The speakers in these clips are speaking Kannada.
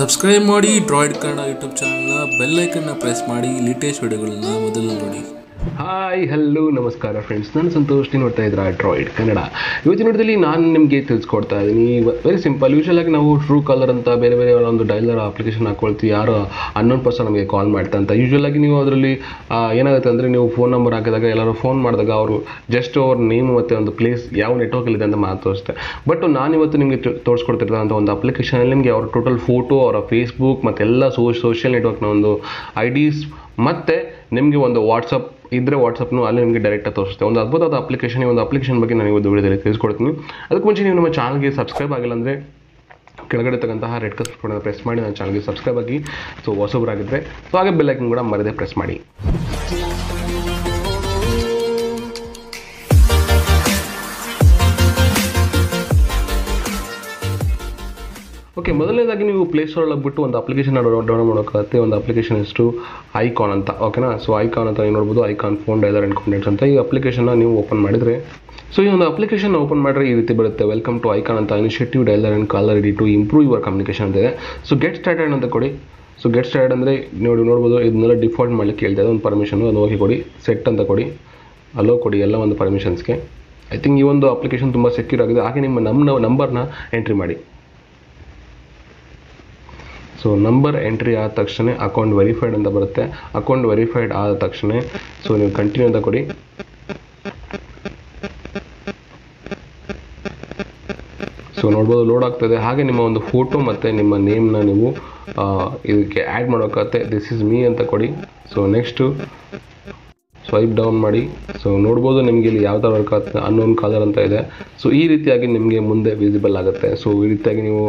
ಸಬ್ಸ್ಕ್ರೈಬ್ ಮಾಡಿ ಡ್ರಾಯ್ಡ್ ಕನ್ನಡ ಯೂಟ್ಯೂಬ್ ಚಾನಲ್ನ ಬೆಲ್ಲೈಕನ್ನ ಪ್ರೆಸ್ ಮಾಡಿ ಲೇಟೆಸ್ಟ್ ವಿಡಿಯೋಗಳನ್ನು ಮೊದಲು ನೋಡಿ. ಹಾಯ್ ಹಲೋ ನಮಸ್ಕಾರ ಫ್ರೆಂಡ್ಸ್ ನಾನು ಸಂತೋಷ್ ನೀವು ನೋಡ್ತಾ ಇದ್ರ ಡ್ರಾಯ್ಡ್ ಕನ್ನಡ. ಇವತ್ತಿನ ನೋಡಿದಲ್ಲಿ ನಾನು ನಿಮಗೆ ತಿಳಿಸ್ಕೊಡ್ತಾ ಇದ್ದೀನಿ. ವೆರಿ ಸಿಂಪಲ್ ಯೂಶಲ್ ಆಗಿ ನಾವು ಟ್ರೂ ಕಲರ್ ಅಂತ ಬೇರೆ ಬೇರೆ ಒಂದು ಡೈಲರ್ ಅಪ್ಲಿಕೇಶನ್ ಹಾಕೊಳ್ತೀವಿ. ಯಾರು ಅನ್ನೋನ್ ಪರ್ಸನ್ ನಮಗೆ ಕಾಲ್ ಮಾಡ್ತಾ ಅಂತ. ಯೂಶಲ್ ಆಗಿ ನೀವು ಅದರಲ್ಲಿ ಏನಾಗುತ್ತೆ ಅಂದರೆ ನೀವು ಫೋನ್ ನಂಬರ್ ಹಾಕಿದಾಗ ಎಲ್ಲರೂ ಫೋನ್ ಮಾಡಿದಾಗ ಅವರು ಜಸ್ಟ್ ಅವ್ರ ನೇಮ್ ಮತ್ತು ಒಂದು ಪ್ಲೇಸ್ ಯಾವ ನೆಟ್ವರ್ಕ್ ನೆಟ್ವರ್ಕಲ್ಲಿದೆ ಅಂತ ಮಾತು ತೋರಿಸ್ತೆ ಬಟ್ ನಾನು ಇವತ್ತು ನಿಮಗೆ ತೋರಿಸ್ಕೊಡ್ತಿರ್ತಕ್ಕಂಥ ಒಂದು ಅಪ್ಲಿಕೇಶನಲ್ಲಿ ನಿಮಗೆ ಅವ್ರ ಟೋಟಲ್ ಫೋಟೋ ಅವರ ಫೇಸ್ಬುಕ್ ಮತ್ತು ಎಲ್ಲ ಸೋಷಿಯಲ್ ನೆಟ್ವರ್ಕ್ನ ಒಂದು ಐ ಡಿಸ್ ಮತ್ತು ನಿಮಗೆ ಒಂದು ವಾಟ್ಸಪ್ ಇದ್ದರೆ ವಾಟ್ಸಪ್ನು ಅಲ್ಲಿ ನಿಮಗೆ ಡೈರೆಕ್ಟಾಗಿ ತೋರಿಸುತ್ತೆ. ಒಂದು ಅದ್ಭುತವಾದ ಅಪ್ಲಿಕೇಶನ್ ಈ ಒಂದು ಅಪ್ಲಿಕೇಶನ್ ಬಗ್ಗೆ ನಾನು ಇವತ್ತು ವಿಡಿಯೋದಲ್ಲಿ ತಿಳಿಸ್ಕೊಡ್ತೀನಿ. ಅದಕ್ಕೆ ಮುಂಚೆ ನೀವು ನಮ್ಮ ಚಾನಲ್ಗೆ ಸಬ್ಸ್ಕ್ರೈಬ್ ಆಗಿಲ್ಲ ಅಂದರೆ ಕೆಳಗಡೆ ತಕ್ಕಂತಹ ರೆಡ್ ಕಲರ್ ಪ್ರೆಸ್ ಮಾಡಿ, ನನ್ನ ಚಾನಲ್ಗೆ ಸಬ್ಸ್ಕ್ರೈಬ್ ಆಗಿ. ಸೊ ಹೊಸಬರಾಗಿದ್ದರೆ ಸೊ ಹಾಗೆ ಬೆಲ್ಲೈಕನ್ ಕೂಡ ಮರದೇ ಪ್ರೆಸ್ ಮಾಡಿ. ಓಕೆ ಮೊದಲನೇದಾಗಿ ನೀವು ಪ್ಲೇಸ್ಟೋರಲ್ಲಿ ಬಿಟ್ಟು ಒಂದು ಅಪ್ಲಿಕೇಶನ್ ಡೌನ್ಲೋಡ್ ಮಾಡೋಕ್ಕಾಗುತ್ತೆ ಒಂದು ಅಪ್ಲಿಕೇಶನ್ ಹೆಸರು ಐಕಾನ್ ಅಂತ ಓಕೆನಾ ಸೊ ಐಕಾನ್ ಅಂತ ನೀವು ನೋಡ್ಬೋದು. Icon phone dialer and contents ಅಂತ. ಈ ಅಪ್ಲಿಕೇಶನ್ನ ನೀವು ಓಪನ್ ಮಾಡಿದರೆ ಸೊ ಈ ಒಂದು ಅಪ್ಲಿಕೇಶನ್ ಓಪನ್ ಮಾಡಿದ್ರೆ ಈ ರೀತಿ ಬರುತ್ತೆ. ವೆಲ್ಕಮ್ ಟು ಐಕಾನ್ ಅಂತ. Initiative dialer and caller ready to improve your communication ಅಂತ ಇದೆ. ಸೊ ಗೆಟ್ ಸ್ಟಾರ್ಟೆಡ್ ಅಂತ ಕೊಡಿ. ಸೊ ಗೆಟ್ ಸ್ಟಾರ್ಟ್ ಅಂದರೆ ನೋಡಿ ನೋಡ್ಬೋದು, ಇದನ್ನೆಲ್ಲ ಡಿಫಾಲ್ಟ್ ಮಾಡಲಿಕ್ಕೆ ಹೇಳ್ತಾ ಒಂದು ಪರ್ಮಿಷನ್ ಅದು ಹೋಗಿ ಕೊಡಿ. ಸೆಟ್ ಅಂತ ಕೊಡಿ. ಅಲೋ ಕೊಡಿ ಎಲ್ಲ ಒಂದು ಪರ್ಮಿಷನ್ಸ್ಗೆ ಐ ಥಿಂಕ್ ಈ ಒಂದು ಅಪ್ಲಿಕೇಶನ್ ತುಂಬ ಸೆಕ್ಯೂರ್ ಆಗಿದೆ. ಹಾಗೆ ನಿಮ್ಮ ನಮ್ಮ ನಂಬರ್ನ ಎಂಟ್ರಿ ಮಾಡಿ. ಸೊ ನಂಬರ್ ಎಂಟ್ರಿ ಆದ ತಕ್ಷಣ ಅಕೌಂಟ್ ವೆರಿಫೈಡ್ ಅಂತ ಬರುತ್ತೆ. ಅಕೌಂಟ್ ವೆರಿಫೈಡ್ ಆದ ತಕ್ಷಣ ಸೊ ನೀವು ಕಂಟಿನ್ಯೂ ಅಂತ ಕೊಡಿ. ಸೊ ನೋಡ್ಬೋದು ಲೋಡ್ ಆಗ್ತದೆ ಹಾಗೆ ನಿಮ್ಮ ಒಂದು ಫೋಟೋ ಮತ್ತು ನಿಮ್ಮ ನೇಮ್ನ ನೀವು ಇದಕ್ಕೆ ಆ್ಯಡ್ ಮಾಡೋಕ್ಕಾಗತ್ತೆ ದಿಸ್ ಇಸ್ ಮೀ ಅಂತ ಕೊಡಿ. ಸೊ ನೆಕ್ಸ್ಟು ಸ್ವೈಪ್ ಡೌನ್ ಮಾಡಿ. ಸೊ ನೋಡ್ಬೋದು ನಿಮಗೆ ಇಲ್ಲಿ ಯಾವ ಥರ ವರ್ಕ್ ಆಗ್ತದೆ ಅನ್ನೋನ್ ಕಾಲರ್ ಅಂತ ಇದೆ. ಸೊ ಈ ರೀತಿಯಾಗಿ ನಿಮಗೆ ಮುಂದೆ ವಿಸಿಬಲ್ ಆಗುತ್ತೆ. ಸೊ ಈ ರೀತಿಯಾಗಿ ನೀವು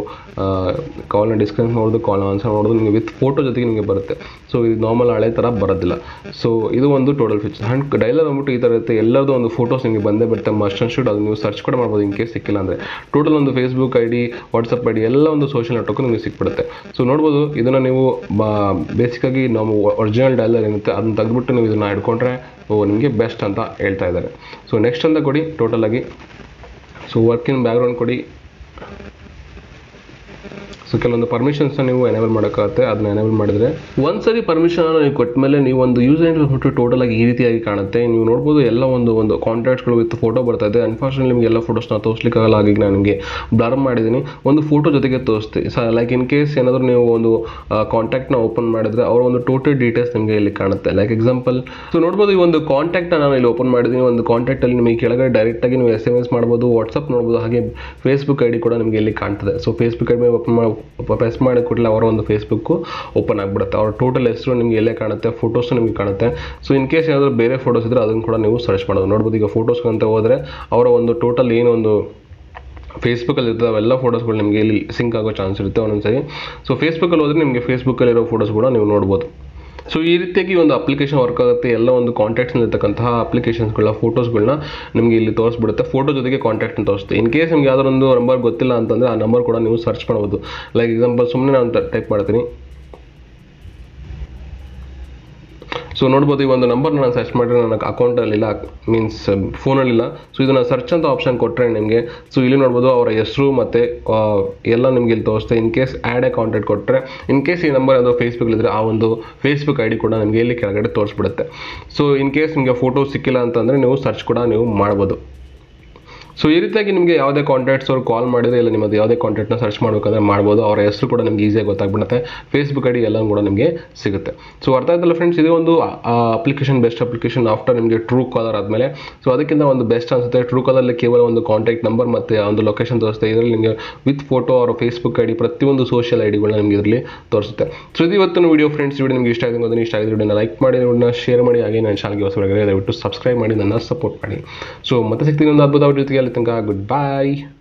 ಕಾಲ್ನ ಡಿಸ್ಕ್ರಿಪ್ಷನ್ ಮಾಡೋದು ಕಾಲ್ನ ಆನ್ಸರ್ ನೋಡೋದು ನಿಮಗೆ ವಿತ್ ಫೋಟೋ ಜೊತೆಗೆ ನಿಮಗೆ ಬರುತ್ತೆ. ಸೊ ಇದು ನಾರ್ಮಲ್ ಹಳೆ ಥರ ಬರೋದಿಲ್ಲ. ಸೊ ಇದು ಒಂದು ಟೋಟಲ್ ಫೀಚರ್ ಆ್ಯಂಡ್ ಡೈಲರ್ ಅಂದ್ಬಿಟ್ಟು ಈ ಥರ ಇರುತ್ತೆ. ಎಲ್ಲರದ್ದು ಒಂದು ಫೋಟೋಸ್ ನಿಮಗೆ ಬಂದೇ ಬರುತ್ತೆ. ಮಸ್ಟ್ ಶೂಟ್ ಅದು ನೀವು ಸರ್ಚ್ ಕೂಡ ಮಾಡ್ಬೋದು ಇನ್ ಕೇಸ್ ಸಿಕ್ಕಿಲ್ಲ ಅಂದರೆ. ಟೋಟಲ್ ಒಂದು Facebook I D WhatsApp I D ಎಲ್ಲ ಒಂದು ಸೋಷಿಯಲ್ ನೆಟ್ವರ್ಕ್ ನಿಮಗೆ ಸಿಕ್ಬಿಡುತ್ತೆ. ಸೊ ನೋಡ್ಬೋದು ಇದನ್ನು ನೀವು ಬೇಸಿಕಾಗಿ ನಾವು ಒರಿಜಿನಲ್ ಡೈಲರ್ ಏನಿರುತ್ತೆ, ಅದನ್ನು ತೆಗೆದ್ಬಿಟ್ಟು ನೀವು ಇದನ್ನು ಹಿಡ್ಕೊಂಡ್ರೆ ನಿಮಗೆ ಬೆಸ್ಟ್ ಅಂತ ಹೇಳ್ತಾ ಇದ್ದಾರೆ. ಸೊ ನೆಕ್ಸ್ಟ್ ಅಂತ ಕೊಡಿ ಟೋಟಲ್ ಆಗಿ. ಸೊ ವರ್ಕಿನ ಬ್ಯಾಕ್ಗ್ರೌಂಡ್ ಕೊಡಿ. ಸೊ ಕೆಲವೊಂದು ಪರ್ಮಿಷನ್ಸ್ನ ನೀವು ಎನೇಬಲ್ ಮಾಡೋಕ್ಕಾಗುತ್ತೆ. ಅದನ್ನ ಎನೇಬಲ್ ಮಾಡಿದರೆ ಒಂದ್ಸರಿ ಪರ್ಮಿಷನ್ ನೀವು ಕೊಟ್ಟ ಮೇಲೆ ನೀವು ಒಂದು ಯೂಸ್ ಬಿಟ್ಟು ಟೋಟಲ್ ಆಗಿ ಈ ರೀತಿಯಾಗಿ ಕಾಣುತ್ತೆ. ನೀವು ನೋಡ್ಬೋದು ಎಲ್ಲ ಒಂದು ಒಂದು ಕಾಂಟ್ಯಾಕ್ಟ್ಸ್ಗಳು ವಿತ್ ಫೋಟೋ ಬರ್ತಾ ಇದೆ. ಅನ್ಫಾರ್ಚುನೇಟ್ ನಿಮಗೆ ಎಲ್ಲ ಫೋಟೋಸ್ನ ತೋರಿಸ್ಲಿಕ್ಕಾಗಲ್ಲ. ಆಗಿ ನಾನು ನಿಮಗೆ ಬ್ಲರ್ ಮಾಡಿದ್ದೀನಿ. ಒಂದು ಫೋಟೋ ಜೊತೆಗೆ ತೋರಿಸ್ತೀನಿ. ಸೊ ಲೈಕ್ ಇನ್ ಕೇಸ್ ಏನಾದರೂ ನೀವು ಒಂದು ಕಾಂಟ್ಯಾಕ್ಟ್ನ ಓಪನ್ ಮಾಡಿದ್ರೆ ಅವರ ಒಂದು ಟೋಟಲ್ ಡೀಟೇಲ್ಸ್ ನಿಮಗೆ ಇಲ್ಲಿ ಕಾಣುತ್ತೆ. ಲೈಕ್ ಎಕ್ಸಾಂಪಲ್ ಸೊ ನೋಡ್ಬೋದು ಈ ಒಂದು ಕಾಂಟ್ಯಾಕ್ಟ್ನ ನಾನು ಇಲ್ಲಿ ಓಪನ್ ಮಾಡಿದ್ದೀನಿ. ಒಂದು ಕಾಂಟ್ಯಾಕ್ಟಲ್ಲಿ ನಿಮಗೆ ಕೆಳಗಡೆ ಡೈರೆಕ್ಟಾಗಿ ನೀವು ಎಸ್ ಎಂ ಎಸ್ ಮಾಡ್ಬೋದು ವಾಟ್ಸಪ್ ನೋಡ್ಬೋದು, ಹಾಗೆ ಫೇಸ್ಬುಕ್ ಐ ಡಿ ಕೂಡ ನಿಮಗೆ ಇಲ್ಲಿ ಕಾಣ್ತದೆ. So Facebook I D open ಮಾಡಿ ಪ್ರೆಸ್ ಮಾಡಿದ ಕೂಡಲೇ ಅವರ ಒಂದು ಫೇಸ್ಬುಕ್ಕು ಓಪನ್ ಆಗಿಬಿಡುತ್ತೆ. ಅವ್ರ ಟೋಟಲ್ ಹೆಸರು ನಿಮಗೆ ಎಲ್ಲೇ ಕಾಣುತ್ತೆ ಫೋಟೋಸು ನಿಮಗೆ ಕಾಣುತ್ತೆ. ಸೊ ಇನ್ ಕೇಸ್ ಏನಾದರೂ ಬೇರೆ ಫೋಟೋಸ್ ಇದ್ದರೆ ಅದನ್ನು ಕೂಡ ನೀವು ಸರ್ಚ್ ಮಾಡೋದು. ನೋಡ್ಬೋದು, ಈಗ ಫೋಟೋಸ್ ಅಂತ ಹೋದರೆ ಅವರ ಒಂದು ಟೋಟಲ್ ಏನೊಂದು ಫೇಸ್ಬುಕ್ಕಲ್ಲಿ ಇರ್ತದೆ, ಅವೆಲ್ಲ ಫೋಟೋಸ್ಗಳು ನಿಮಗೆ ಇಲ್ಲಿ ಸಿಂಕ್ ಆಗೋ ಚಾನ್ಸ್ ಇರುತ್ತೆ ಒಂದೊಂದು ಸರಿ ಸೊ ಫೇಸ್ಬುಕ್ಕಲ್ಲಿ ಹೋದರೆ ನಿಮಗೆ ಫೇಸ್ಬುಕ್ಕಲ್ಲಿರೋ ಫೋಟೋಸ್ ಕೂಡ ನೀವು ನೋಡ್ಬೋದು. ಸೊ ಈ ರೀತಿಯಾಗಿ ಒಂದು ಅಪ್ಲಿಕೇಶನ್ ವರ್ಕ್ ಆಗುತ್ತೆ. ಎಲ್ಲ ಒಂದು ಕಾಂಟ್ಯಾಕ್ಟ್ಸ್ನಲ್ಲಿರ್ತಕ್ಕಂತಹ ಅಪ್ಲಿಕೇಶನ್ಸ್ಗಳ ಫೋಟೋಸ್ಗಳನ್ನ ನಿಮಗೆ ಇಲ್ಲಿ ತೋರಿಸ್ಬಿಡುತ್ತೆ. ಫೋಟೋ ಜೊತೆಗೆ ಕಾಂಟ್ಯಾಕ್ಟ್ ತೋರಿಸುತ್ತೆ ಇನ್ ಕೇಸ್ ನಿಮ್ಗೆ ಯಾವ್ದಾದ್ರು ಒಂದು ನಂಬರ್ ಗೊತ್ತಿಲ್ಲ ಅಂತಂದರೆ ಆ ನಂಬರ್ ಕೂಡ ನೀವು ಸರ್ಚ್ ಮಾಡ್ಬೋದು. ಲೈಕ್ ಎಕ್ಸಾಂಪಲ್ ಸುಮ್ಮನೆ ನಾನು ಟೈಪ್ ಮಾಡ್ತೀನಿ. ಸೊ ನೋಡ್ಬೋದು, ಈ ಒಂದು ನಂಬರ್ನ ನಾನು ಸರ್ಚ್ ಮಾಡಿದ್ರೆ ನನ್ನ ಅಕೌಂಟಲ್ಲಿಲ್ಲ ಮೀನ್ಸ್ ಫೋನಲ್ಲಿಲ್ಲ ಸೊ ಇದನ್ನು ಸರ್ಚ್ ಅಂತ ಆಪ್ಷನ್ ಕೊಟ್ಟರೆ ನಿಮಗೆ. ಸೊ ಇಲ್ಲಿ ನೋಡ್ಬೋದು, ಅವರ ಹೆಸರು ಮತ್ತು ಎಲ್ಲ ನಿಮಗೆ ಇಲ್ಲಿ ತೋರಿಸ್ತೆ. In case add a contact ಕೊಟ್ಟರೆ ಇನ್ ಕೇಸ್ ಈ ನಂಬರ್ ಅದು ಫೇಸ್ಬುಕ್ಲಿದ್ರೆ ಆ ಒಂದು ಫೇಸ್ಬುಕ್ ಐ ಡಿ ಕೂಡ ನಿಮಗೆ ಇಲ್ಲಿ ಕೆಳಗಡೆ ತೋರಿಸ್ಬಿಡುತ್ತೆ. ಸೊ ಇನ್ ಕೇಸ್ ನಿಮಗೆ ಫೋಟೋ ಸಿಕ್ಕಿಲ್ಲ ಅಂತಂದರೆ ನೀವು ಸರ್ಚ್ ಕೂಡ ನೀವು ಮಾಡ್ಬೋದು. ಸೊ ಈ ರೀತಿಯಾಗಿ ನಿಮಗೆ ಯಾವುದೇ ಕಾಂಟ್ಯಾಕ್ಟ್ಸ್ ಅವ್ರು ಕಾಲ್ ಮಾಡಿದ್ರೆ ಇಲ್ಲ ನಿಮ್ಮದು ಯಾವುದೇ ಕಾಂಟ್ಯಾಕ್ಟ್ನ ಸರ್ಚ್ ಮಾಡಬೇಕಾದ್ರೆ ಮಾಡ್ಬೋದು. ಅವರ ಹೆಸರು ಕೂಡ ನಿಮಗೆ ಈಸಿಯಾಗಿ ಗೊತ್ತಾಗ್ಬಿಡುತ್ತೆ. ಫೇಸ್ಬುಕ್ ಐಡಿ ಎಲ್ಲ ಕೂಡ ನಿಮಗೆ ಸಿಗುತ್ತೆ. ಸೊ ಅರ್ಥ ಆಯ್ತಲ್ಲ ಫ್ರೆಂಡ್ಸ್ ಇದು ಒಂದು ಅಪ್ಲಿಕೇಶನ್ ಬೆಸ್ಟ್ ಅಪ್ಲಿಕೇಶನ್ ಆಫ್ಟರ್ ನಿಮಗೆ ಟ್ರೂ ಕಾಲರ್ ಆದಮೇಲೆ. ಸೊ ಅದಕ್ಕಿಂತ ಒಂದು ಬೆಸ್ಟ್ ಅನಿಸುತ್ತೆ. ಟ್ರೂ ಕಾಲಲ್ಲಿ ಕೇವಲ ಒಂದು ಕಾಂಟ್ಯಾಕ್ಟ್ ನಂಬರ್ ಮತ್ತು ಒಂದು ಲೊಕೇಶನ್ ತೋರಿಸುತ್ತೆ. ಇದರಲ್ಲಿ ನಿಮಗೆ ವಿತ್ ಫೋಟೋ ಅವರ ಫೇಸ್ಬುಕ್ ಐಡಿ ಪ್ರತಿಯೊಂದು ಸೋಷಿಯಲ್ ಐ ಡಿಗಳನ್ನ ನಿಮಗೆ ಇದರಲ್ಲಿ ತೋರಿಸುತ್ತೆ. ಸೊ ಇದು ಇವತ್ತಿನ ವೀಡಿಯೋ ಫ್ರೆಂಡ್ಸ್ ವಿಡಿಯೋ ನಿಮಗೆ ಇಷ್ಟ ಆಗಿದೆ ಇಷ್ಟ ಆಗಿದೆ ವಿಡಿಯೋನ ಲೈಕ್ ಮಾಡಿ ವಿಡಿಯೋನ ಶೇರ್ ಮಾಡಿ. ಹಾಗೆ ನಾನು ಶಾಲೆಗೆ ಹೊಸ ದಯವಿಟ್ಟು ಸಬ್ಸ್ಕ್ರೈಬ್ ಮಾಡಿ, ನನ್ನ ಸಪೋರ್ಟ್ ಮಾಡಿ. ಸೊ ಮತ್ತೆ ಸಿಗ್ತೀನಿ ಒಂದು ಅದ್ಭುತ ಜೊತೆಗೆ goodbye.